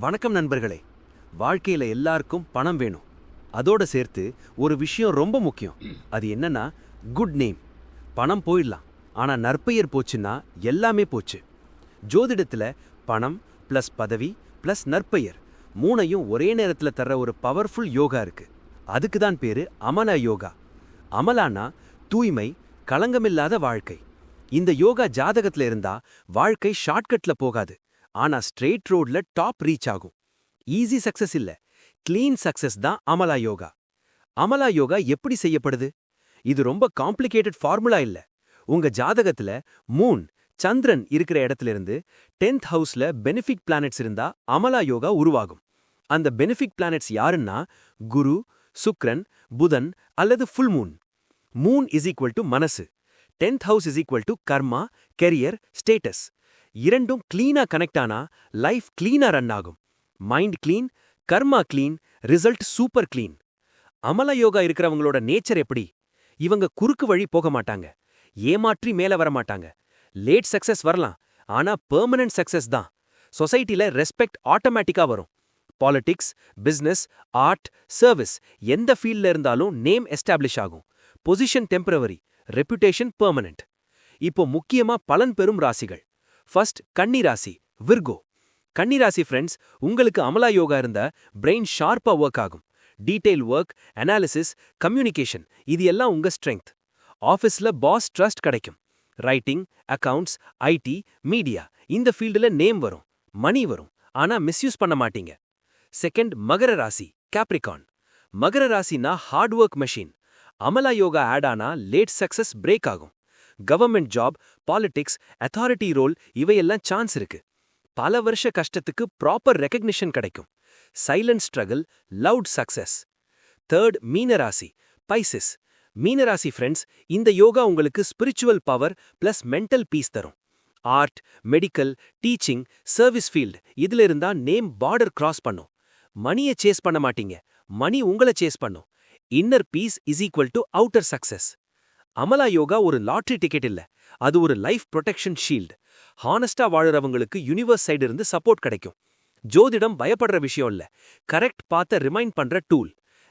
வணக்கம் நண்பர்களே. வாழ்க்கையில எல்லாருக்கும் பணம் வேணும். அதோட சேர்த்து ஒரு விஷயம் ரொம்ப முக்கியம். அது என்னன்னா குட் நேம் பணம் போயிடலாம். ஆனா நற்பெயர் போச்சுன்னா எல்லாமே போச்சு. ஜோதிடத்துல பணம் ப்ளஸ் பதவி ப்ளஸ் நற்பெயர் மூணையும் ஒரே நேரத்துல தர்ற ஒரு பவர்ஃபுல் யோகா இருக்கு. அதுக்கு தான் பேரு அமலா யோகா. அமலானா தூய்மை களங்கமில்லாத வாழ்க்கை. இந்த யோகா ஜாதகத்துல இருந்தா வாழ்க்கை ஷார்ட்கட்ல போகாது. ஆனா ஸ்ட்ரெயிட் ரோட்ல டாப் ரீச் ஆகும். ஈஸி சக்சஸ் இல்ல. கிளீன் சக்சஸ் தான் அமலா யோகா. அமலா யோகா எப்படி செய்யப்படுது? இது ரொம்ப காம்ப்ளிகேட்டட் ஃபார்முலா இல்ல. உங்க ஜாதகத்துல மூன் சந்திரன் இருக்கிற இடத்துல இருந்து டென்த் ஹவுஸ்ல பெனிஃபிக் பிளானட்ஸ் இருந்தா அமலா யோகா உருவாகும். அந்த பெனிஃபிக் பிளானட்ஸ் யாருன்னா குரு சுக்ரன் புதன் அல்லது full moon. Moon is equal to மனசு. Tenth house is equal to karma career status. இரண்டும் கிளீனா கனெக்ட் ஆனா லைஃப் கிளீனா ரன் ஆகும். Mind clean karma clean result super clean Amala yoga இருக்கிறவங்களோட நேச்சர் எப்படி? இவங்க குறுக்கு வழி போக மாட்டாங்க. ஏமாற்றி மேல வர மாட்டாங்க. லேட் சக்சஸ் வரலாம் ஆனா பெர்மனன்ட் சக்சஸ் தான். சொசைட்டில ரெஸ்பெக்ட் ஆட்டோமேட்டிக்கா வரும். பாலிடிக்ஸ் பிசினஸ் ஆர்ட் சர்வீஸ் எந்த ஃபீல்ட்ல இருந்தாலும் நேம் எஸ்டாப்ளிஷ் ஆகும். பொசிஷன் டெம்பரவரி ரெப்யூட்டேஷன் பெர்மனன்ட் இப்போ முக்கியமா பலன் பெறும் ராசிகள். ஃபர்ஸ்ட் கன்னிராசி விர்கோ. கன்னிராசி ஃப்ரெண்ட்ஸ் உங்களுக்கு அமலா யோகா இருந்த பிரெயின் ஷார்ப்பா ஒர்க் ஆகும். டீடைல் ஒர்க் அனாலிசிஸ் கம்யூனிகேஷன் இது எல்லாம் உங்க ஸ்ட்ரென்த் ஆஃபீஸ்ல பாஸ் ட்ரஸ்ட் கிடைக்கும். ரைட்டிங் அக்கவுண்ட்ஸ் ஐடி மீடியா இந்த ஃபீல்டுல நேம் வரும் மணி வரும். ஆனா மிஸ்யூஸ் பண்ண மாட்டீங்க. செகண்ட் மகர ராசி கேப்ரிகான் மகர ராசினா hard work machine Amala yoga add ஆனா லேட் சக்சஸ் பிரேக் ஆகும். Government job politics authority role இவையெல்லாம் சான்ஸ் இருக்கு. பல வருஷ கஷ்டத்துக்கு ப்ராப்பர் ரெக்கக்னிஷன் கிடைக்கும். Silent struggle loud success third மீனராசி பைசிஸ் மீனராசி ஃப்ரெண்ட்ஸ் இந்த யோகா உங்களுக்கு spiritual power plus mental peace தரும். Art medical teaching service field இதுல இருந்தா நேம் பார்டர் கிராஸ் பண்ணும். மணியை சேஸ் பண்ண மாட்டீங்க. மணி உங்களை சேஸ் பண்ணும். Inner peace is equal to outer success Amala yoga ஒரு லாட்ரி டிக்கெட் இல்ல. அது ஒரு லைஃப் ப்ரொடெக்ஷன் ஷீல்டு. ஹானஸ்டா வாழறவங்களுக்கு யூனிவர்ஸ் சைடு இருந்து சப்போர்ட் கிடைக்கும். ஜோதிடம் பயப்படுற விஷயம் இல்ல. கரெக்ட் பார்த்த ரிமைண்ட் பண்ற டூல்.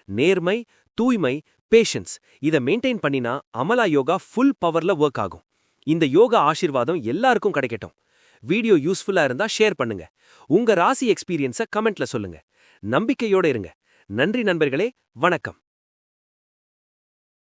நேர்மை தூய்மை பேஷன்ஸ். இதை மெயின்டைன் பண்ணினா அமலா யோகா ஃபுல் பவர்ல ஒர்க் ஆகும். இந்த யோகா ஆசிர்வாதம் எல்லாருக்கும் கிடைக்கட்டும். வீடியோ யூஸ்ஃபுல்லா இருந்தா ஷேர் பண்ணுங்க. உங்க ராசி எக்ஸ்பீரியன்ஸை கமெண்ட்ல சொல்லுங்க. நம்பிக்கையோட இருங்க. நன்றி நண்பர்களே வணக்கம்.